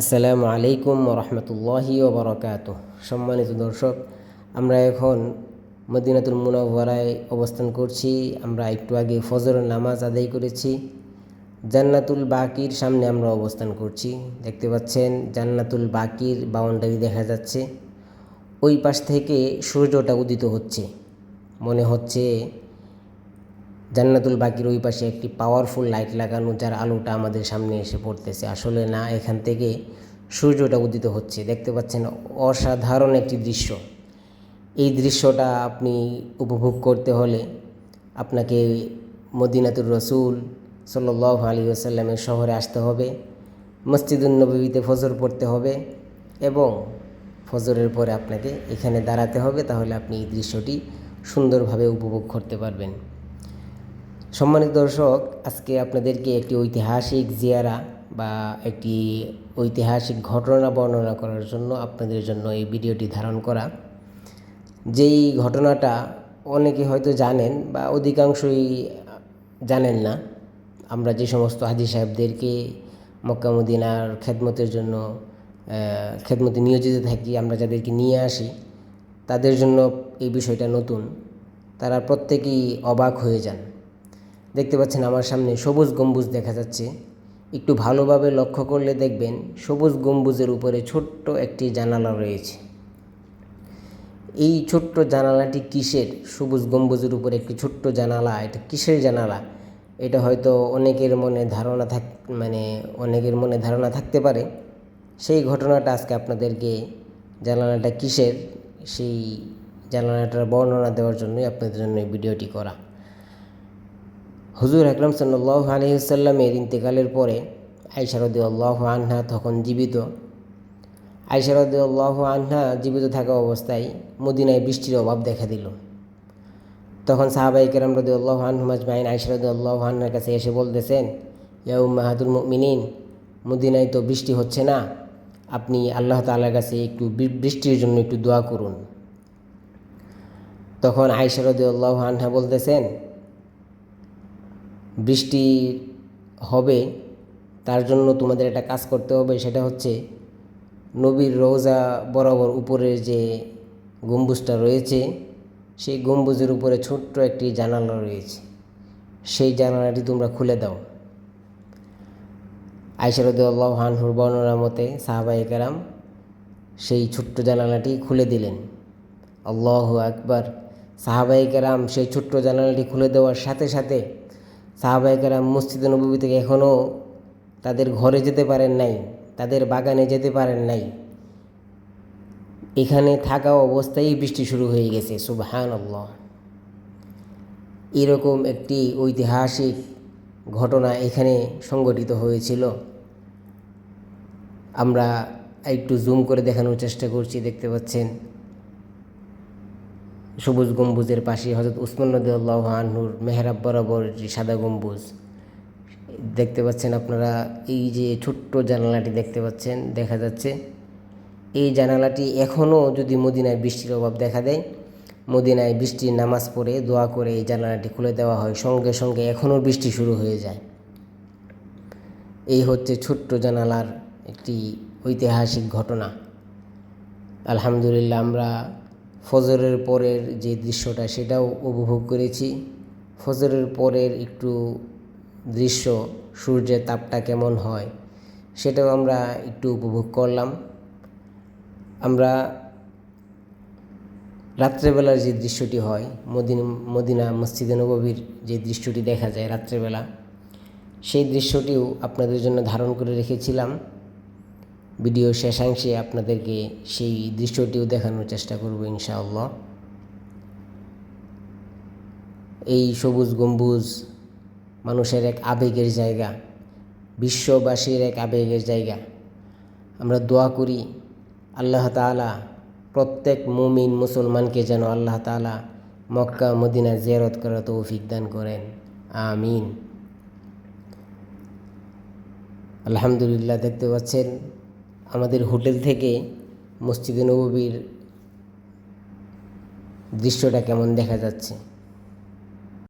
আসসালামু আলাইকুম রহমতুল্লাহি ওবরাকাত সম্মানিত দর্শক, আমরা এখন মদিনাতুল মুনাওয়ারায় অবস্থান করছি। আমরা একটু আগে ফজরের নামাজ আদায় করেছি। জান্নাতুল বাকির সামনে আমরা অবস্থান করছি। দেখতে পাচ্ছেন, জান্নাতুল বাকির বাউন্ডারি দেখা যাচ্ছে। ওই পাশ থেকে সূর্যটা উদিত হচ্ছে। মনে হচ্ছে জান্নাতুল বাকির ওই পাশে একটি পাওয়ারফুল লাইট লাগানো, যার আলোটা আমাদের সামনে এসে পড়তেছে। আসলে না, এখান থেকে সূর্যটা উদিত হচ্ছে। দেখতে পাচ্ছেন, অসাধারণ একটি দৃশ্য। এই দৃশ্যটা আপনি উপভোগ করতে হলে আপনাকে মদিনাতুর রসুল সাল্লাহ আলী আসাল্লামের শহরে আসতে হবে মসজিদুল নবীতে ফজর পড়তে হবে এবং ফজরের পরে আপনাকে এখানে দাঁড়াতে হবে, তাহলে আপনি এই দৃশ্যটি সুন্দরভাবে উপভোগ করতে পারবেন। সম্মানিত দর্শক, আজকে আপনাদেরকে একটি ঐতিহাসিক জিয়ারা বা একটি ঐতিহাসিক ঘটনা বর্ণনা করার জন্য আপনাদের জন্য এই ভিডিওটি ধারণ করা। যেই ঘটনাটা অনেকে হয়তো জানেন বা অধিকাংশই জানেন না। আমরা যে সমস্ত হাজি সাহেবদেরকে মক্কামুদ্দিনার খেদমতের জন্য খেদমতে নিয়োজিত থাকি, আমরা যাদেরকে নিয়ে আসি, তাদের জন্য এই বিষয়টা নতুন। তারা প্রত্যেকেই অবাক হয়ে যান। দেখতে পাচ্ছেন আমার সামনে সবুজ গম্বুজ দেখা যাচ্ছে। একটু ভালোভাবে লক্ষ্য করলে দেখবেন সবুজ গম্বুজের উপরে ছোট্ট একটি জানালা রয়েছে। এই ছোট্ট জানালাটি কিসের? সবুজ গম্বুজের উপরে একটি ছোট্ট জানালা। এটা কিসের জানালা? এটা হয়তো অনেকের মনে ধারণা থাক মানে অনেকের মনে ধারণা থাকতে পারে। সেই ঘটনাটা আজকে আপনাদেরকে জানালাটা কিসের? সেই জানালাটার বর্ণনা দেওয়ার জন্যই আপনাদের জন্য এই ভিডিওটি করা। হুজুর আকরম সাল্লাহ আলহিসাল্লামের ইন্তেকালের পরে আইসারদি আল্লাহ আনহা তখন জীবিত। আইসারদি আল্লাহ আনহা জীবিত থাকা অবস্থায় মদিনায় বৃষ্টির অভাব দেখা দিল। তখন সাহাবাই কেরাম রদি আল্লাহ আনহুমাজমাইন আইসারদি আল্লাহ আনহার কাছে এসে বলতেছেন ইয়াউ মাহাদুল মিনিন মদিনায় তো বৃষ্টি হচ্ছে না। আপনি আল্লাহ তালার কাছে একটু বৃষ্টির জন্য একটু দোয়া করুন। তখন আইসারদি আল্লাহ আনহা বলতেছেন বৃষ্টি হবে, তার জন্য তোমাদের একটা কাজ করতে হবে, সেটা হচ্ছে নবীর রোজা বরাবর উপরের যে গম্বুজটা রয়েছে, সেই গম্বুজের উপরে ছোট্ট একটি জানালা রয়েছে। সেই জানালাটি তোমরা খুলে দাও। আইসারদুল্লাহ হানহুর বর্ণনা মতে সাহাবাই কারাম সেই ছোট্ট জানালাটি খুলে দিলেন। আল্লাহ আকবার। সাহাবাই কারাম সেই ছোট্ট জানালাটি খুলে দেওয়ার সাথে সাথে সাহাবাহিকেরা মসজিদে নবী থেকে এখনও তাদের ঘরে যেতে পারেন নাই, তাদের বাগানে যেতে পারেন নাই। এখানে থাকা অবস্থায় বৃষ্টি শুরু হয়ে গেছে সুবহান আল্লাহ এরকম একটি ঐতিহাসিক ঘটনা এখানে সংগঠিত হয়েছিল। আমরা একটু জুম করে দেখানোর চেষ্টা করছি, দেখতে পাচ্ছেন। সবুজ গম্বুজের পাশে হজরত উসমান নদুল্লাহ আনহুর মেহরাব বরাবর যে সাদা গম্বুজ, দেখতে পাচ্ছেন আপনারা এই যে ছোট্ট জানালাটি দেখতে পাচ্ছেন, দেখা যাচ্ছে এই জানালাটি এখনও যদি মদিনায় বৃষ্টির অভাব দেখা দেয়, মদিনায় বৃষ্টির নামাজ পড়ে দোয়া করে এই জানালাটি খুলে দেওয়া হয়, সঙ্গে সঙ্গে এখনও বৃষ্টি শুরু হয়ে যায়। এই হচ্ছে ছোট্ট জানালার একটি ঐতিহাসিক ঘটনা। আলহামদুলিল্লাহ আমরা ফজরের পরের যে দৃশ্যটা সেটাও উপভোগ করেছি। ফজরের পরের একটু দৃশ্য, সূর্যের তাপটা কেমন হয় সেটাও আমরা একটু উপভোগ করলাম। আমরা রাত্রেবেলার যে দৃশ্যটি হয়, মদিনা মদিনা মসজিদে নবীর যে দৃশ্যটি দেখা যায় রাত্রেবেলা, সেই দৃশ্যটিও আপনাদের জন্য ধারণ করে রেখেছিলাম। ভিডিও শেষাংশে আপনাদেরকে সেই দৃশ্যটিও দেখানোর চেষ্টা করব ইনশাআল্লাহ। এই সবুজ গম্বুজ মানুষের এক আবেগের জায়গা, বিশ্ববাসীর এক আবেগের জায়গা। আমরা দোয়া করি আল্লাহ তালা প্রত্যেক মুমিন মুসলমানকে যেন আল্লাহ তালা মক্কা, মদিনা জিয়ারত করার তৌফিক দান করেন। আমিন। আলহামদুলিল্লাহ, দেখতে পাচ্ছেন আমাদের হোটেল থেকে মসজিদে নবীর দৃশ্যটা কেমন দেখা যাচ্ছে?